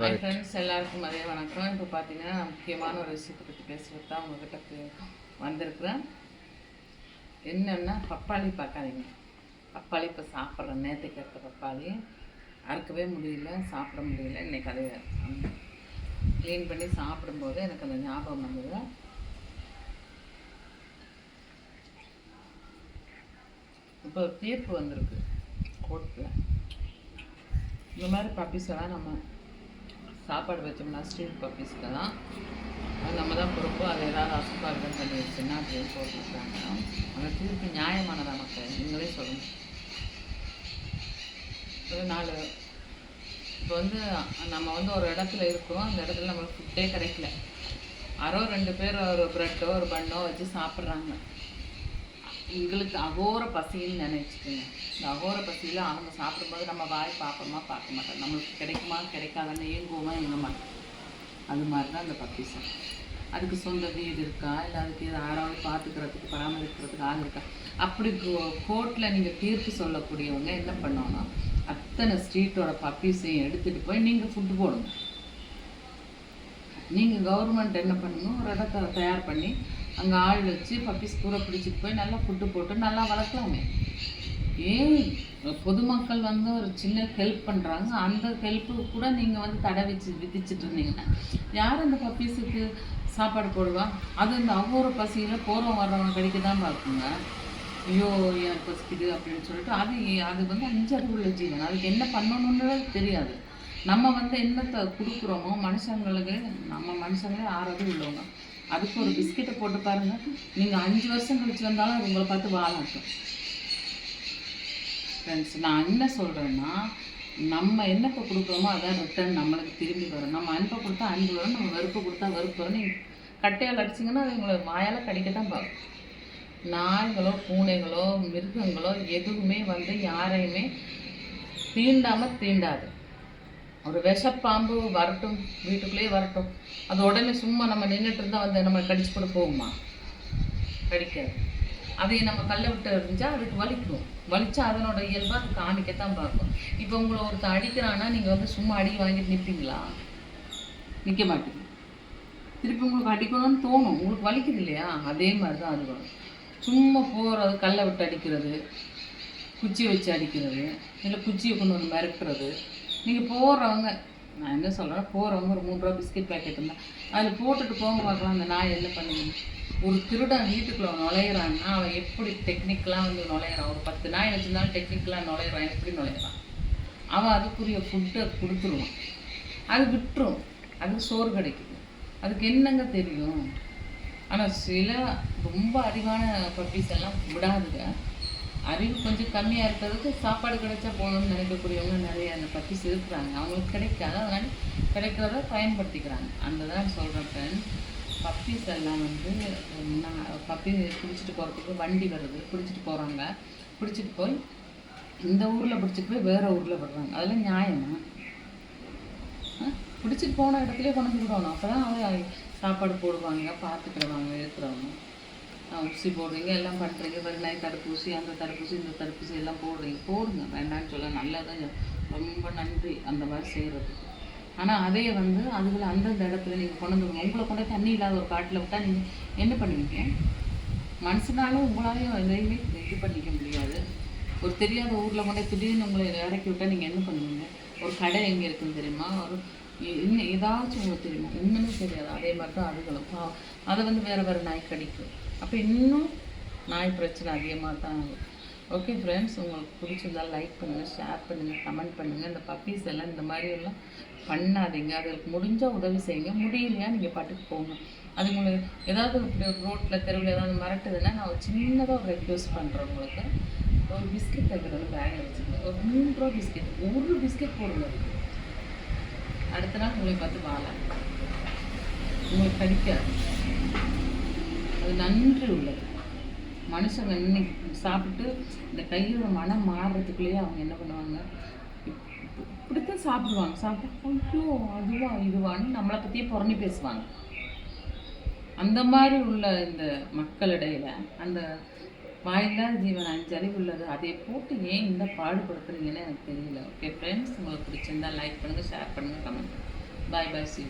Hi friends எல்லாருக்கும் மதிய வணக்கம். இப்போ பார்த்தீங்கன்னா நான் முக்கியமான ஒரு விஷயத்தை பற்றி பேசுகிறது தான் உங்ககிட்ட வந்திருக்கிறேன். என்னென்னா பப்பாளி பார்க்காதீங்க. பப்பாளி இப்போ சாப்பிட்றேன் நேற்றுக்கு எடுத்த பப்பாளி. அறுக்கவே முடியல சாப்பிட முடியல. இன்றைக்கி அதை க்ளீன் பண்ணி சாப்பிடும்போது எனக்கு அந்த ஞாபகம் வந்தது. இப்போ ஒரு தீர்ப்பு வந்திருக்கு. கோர்ட்டில் இந்த மாதிரி பப்பீஸ் எல்லாம் நம்ம சாப்பாடு வச்சோம்னா ஸ்ட்ரீட் பப்பீஸ்க்கு தான் அது நம்ம தான் பொறுப்பு அது ஏதாவது அசுப்பார்த்தம் பண்ணி வச்சுன்னா அப்படின்னு போட்டுருக்காங்க? அந்த தீர்ப்பு நியாயமானதா மக்கள்? நீங்களே சொல்லுங்கள் ஒரு நாலு இப்போ வந்து நம்ம வந்து ஒரு இடத்துல இருக்கிறோம். அந்த இடத்துல நம்மளுக்கு ஃபுட்டே கிடைக்கல. யாரோ ரெண்டு பேர் ஒரு ப்ரெட்டோ ஒரு பண்ணோ வச்சு சாப்பிட்றாங்க. எங்களுக்கு அகோர பசின்னு நினைச்சுக்கோங்க. இந்த அகோர பசியில் அவங்க சாப்பிடும்போது நம்ம வாய் பார்ப்போமா பார்க்க மாட்டோம். நம்மளுக்கு கிடைக்குமா கிடைக்காதான்னு ஏங்குவோமா எங்க மாட்டோம். அது மாதிரி தான் அந்த பப்பிசம் அதுக்கு சொந்த வீடு இருக்கா? இல்லை அதுக்கு யாராவது பார்த்துக்கிறதுக்கு பராமரிக்கிறதுக்கு ஆள் இருக்கா? அப்படி கோர்ட்டில் நீங்கள் தீர்ப்பு சொல்லக்கூடியவங்க என்ன பண்ணோன்னா அத்தனை ஸ்ட்ரீட்டோட பப்பீஸையும் எடுத்துகிட்டு போய் நீங்கள் ஃபுட்டு போடுங்க. நீங்கள் கவர்மெண்ட் என்ன பண்ணுங்க ஒரு இடத்த தயார் பண்ணி அங்கே ஆள் வச்சு பப்பீஸ் கூரை பிடிச்சிட்டு போய் நல்லா ஃபுட்டு போட்டு நல்லா வளர்க்கலாமே. ஏன் பொதுமக்கள் வந்து ஒரு சின்ன ஹெல்ப் பண்ணுறாங்க அந்த ஹெல்ப்புக்கு கூட நீங்கள் வந்து தடை வச்சு விதிச்சிட்டு இருந்தீங்கன்னா யார் அந்த பப்பீஸுக்கு சாப்பாடு போடுவா? அது இந்த அவ்வொரு பசியில் போகிறவங்க வர்றவங்க கடிக்க தான் பார்க்குங்க. ஐயோ யார் பசிக்குது அப்படின்னு சொல்லிட்டு அது அது வந்து அஞ்சறிவு உள்ள ஜீவன். அதுக்கு என்ன பண்ணணுன்றது தெரியாது. நம்ம வந்து என்னத்தை கொடுக்குறோமோ மனுஷங்களுக்கு நம்ம மனுஷங்களே ஆறது உள்ளவங்க. அதுக்கு ஒரு பிஸ்கெட்டை போட்டு பாருங்க. நீங்கள் அஞ்சு வருஷம் கழிச்சு வந்தாலும் அது உங்களை பார்த்து வாழாட்டும். ஃப்ரெண்ட்ஸ் நான் என்ன சொல்கிறேன்னா நம்ம என்னப்போ கொடுக்குறோமோ அதான் ரிட்டர்ன் நம்மளுக்கு திரும்பி வரும். நம்ம அன்பை கொடுத்தா அன்பு வரும் நம்ம வெறுப்பு கொடுத்தா வெறுப்பு வரும். நீங்கள் கட்டையால் அடிச்சிங்கன்னா அது உங்களை வாயால் கடிக்கத்தான் பார்க்கும். நாய்களோ பூனைகளோ மிருகங்களோ எதுவுமே வந்து யாரையுமே தீண்டாமல் தீண்டாது. ஒரு விஷப்பாம்பு வரட்டும் வீட்டுக்குள்ளேயே வரட்டும். அது உடனே சும்மா நம்ம நின்றுட்டு இருந்தால் வந்து நம்ம கடிச்சு கூட போகுமா? கடிக்காது. அதையும் நம்ம கல்லை விட்டு எறிஞ்சா அதுக்கு வலிக்கும். வலிச்சா அதனோட இயல்பாக அது காமிக்கத்தான் பார்க்கும். இப்போ உங்களை ஒருத்தர் அடிக்கிறான்னா நீங்கள் வந்து சும்மா அடி வாங்கிட்டு நிற்பீங்களா நிற்க மாட்டீங்க. திருப்பி உங்களுக்கு அடிக்கணும்னு தோணும். உங்களுக்கு வலிக்குது இல்லையா? அதே மாதிரி தான் அது வரும். சும்மா போகிறது கல்லை விட்டு அடிக்கிறது குச்சி வச்சு அடிக்கிறது இல்லை குச்சியை கொண்டு வந்து மிரட்டுறது நீங்கள் போகிறவங்க நான் என்ன சொல்கிறேன் போகிறவங்க ஒரு மூணு ரூபா பிஸ்கட் பேக்கெட் இருந்தால் அதில் போட்டுட்டு போங்க பார்க்கலாம் அந்த நாய் என்ன பண்ணுது? ஒரு திருடன் வீட்டுக்குள்ளே நுழையிறான்னா அவன் எப்படி டெக்னிக்கலாக வந்து நுழையிறான்? ஒரு பத்து நாய் வச்சுருந்தாலும் டெக்னிக்கலாக நுழையிறான். எப்படி நுழையிறான்? அவன் அதுக்குரிய ஃபுட்டை கொடுத்துருவான். அது விட்டுரும். அதுக்கு சோறு கிடைக்குது. அதுக்கு என்னங்க தெரியும்? ஆனால் சில ரொம்ப அறிவான பப்பீஸ் எல்லாம் விடாதுங்க. அறிவு கொஞ்சம் கம்மியாக இருக்கிறதுக்கு சாப்பாடு கிடைச்சா போகணும்னு நினைக்கக்கூடியவங்க நிறைய அந்த பப்பீஸ் இருக்கிறாங்க அவங்களுக்கு கிடைக்காது. அதனால கிடைக்கிறத பயன்படுத்திக்கிறாங்க. அந்த தான் சொல்கிறேன் பப்பீஸ் எல்லாம் வந்து நான் பப்பி பிடிச்சிட்டு போகிறதுக்கு வண்டி வருது. பிடிச்சிட்டு போகிறாங்க பிடிச்சிட்டு போய் இந்த ஊரில் பிடிச்சிட்டு போய் வேறு ஊரில் விடுறாங்க. அதெல்லாம் நியாயமா? பிடிச்சிட்டு போன இடத்துலேயே கொண்டு வந்து விடணும். அப்போ தான் அவங்க சாப்பாடு போடுவாங்க பார்த்துக்கிறவங்க இருக்கிறவங்க ஊசி போடுறீங்க எல்லாம் பண்ணுறீங்க வெண்ணாய் தடுப்பூசி அந்த தடுப்பூசி இந்த தடுப்பூசி எல்லாம் போடுறீங்க. போடுங்க வேண்டாம்னு சொல்ல நல்லதான் ரொம்ப நன்றி அந்த மாதிரி செய்கிறதுக்கு ஆனால் அதே வந்து அதுகளை அந்தந்த இடத்துல நீங்கள் கொண்டு வந்து உங்களை கொண்டு தண்ணி இல்லாத ஒரு காட்டில் விட்டால் நீங்கள் என்ன பண்ணுவீங்க? மனசுனாலும் உங்களாலையும் எதையுமே இது பண்ணிக்க முடியாது. ஒரு தெரியாத ஊரில் கொண்டு திடீர்னு உங்களை இறக்கி விட்டால் நீங்கள் என்ன பண்ணுவீங்க? ஒரு கடை எங்கே இருக்குன்னு தெரியுமா? ஒரு இ- இன்னும் ஏதாச்சும் உங்களுக்கு தெரியுமா? ஒன்றுமே தெரியாது. அதே மாதிரி தான் அதுகளும். அதை வந்து வேறு வேறு நாய் கடிக்கும் அப்போ இன்னும் நாய் பிரச்சனை அதிகமாக தான் ஆகும். ஓகே ஃப்ரெண்ட்ஸ் உங்களுக்கு பிடிச்சிருந்தால் லைக் பண்ணுங்கள் ஷேர் பண்ணுங்கள் கமெண்ட் பண்ணுங்கள் இந்த பப்பீஸ் எல்லாம் இந்த மாதிரி எல்லாம் பண்ணாதீங்க. அதுக்கு முடிஞ்சால் உதவி செய்யுங்க. முடியலையா நீங்கள் பாட்டுக்கு போங்க. அது உங்களுக்கு ஏதாவது ரோட்டில் தெருவில் ஏதாவது மிரட்டுதுன்னா நான் ஒரு சின்னதாக ஒரு ரெக்வஸ்ட் பண்ணுறேன் உங்களுக்கு. ஒரு பிஸ்கெட் வைக்கிறது பேக்கில் வச்சுக்கோங்க. ஒரு மூணு ரூபா பிஸ்கெட் ஒரு பிஸ்கெட் போடுங்க. அடுத்த நாள் உங்களை பார்த்து வாழ. உங்களுக்கு கடிக்காது அது நன்றி உள்ளது. மனுஷங்க இன்னைக்கு சாப்பிட்டு இந்த கையோட மனம் மாறுறதுக்குள்ளேயே அவங்க என்ன பண்ணுவாங்க? இப்படித்தான் சாப்பிடுவாங்க. சாப்பிட்டு ஐயோ அதுவா இதுவான்னு நம்மளை பற்றியே புறணி பேசுவாங்க. அந்த மாதிரி உள்ள இந்த மக்களிடையில அந்த வாயில்லாத ஜீவன் அஞ்சு அறிவு உள்ளது. அதை போட்டு ஏன் இந்த பாடுபடுத்துறீங்கன்னு எனக்கு தெரியல. ஓகே ஃப்ரெண்ட்ஸ் உங்களுக்கு பிடிச்சிருந்தா லைக் பண்ணுங்கள் ஷேர் பண்ணுங்கள் கமெண்ட் பாய் பாய் சி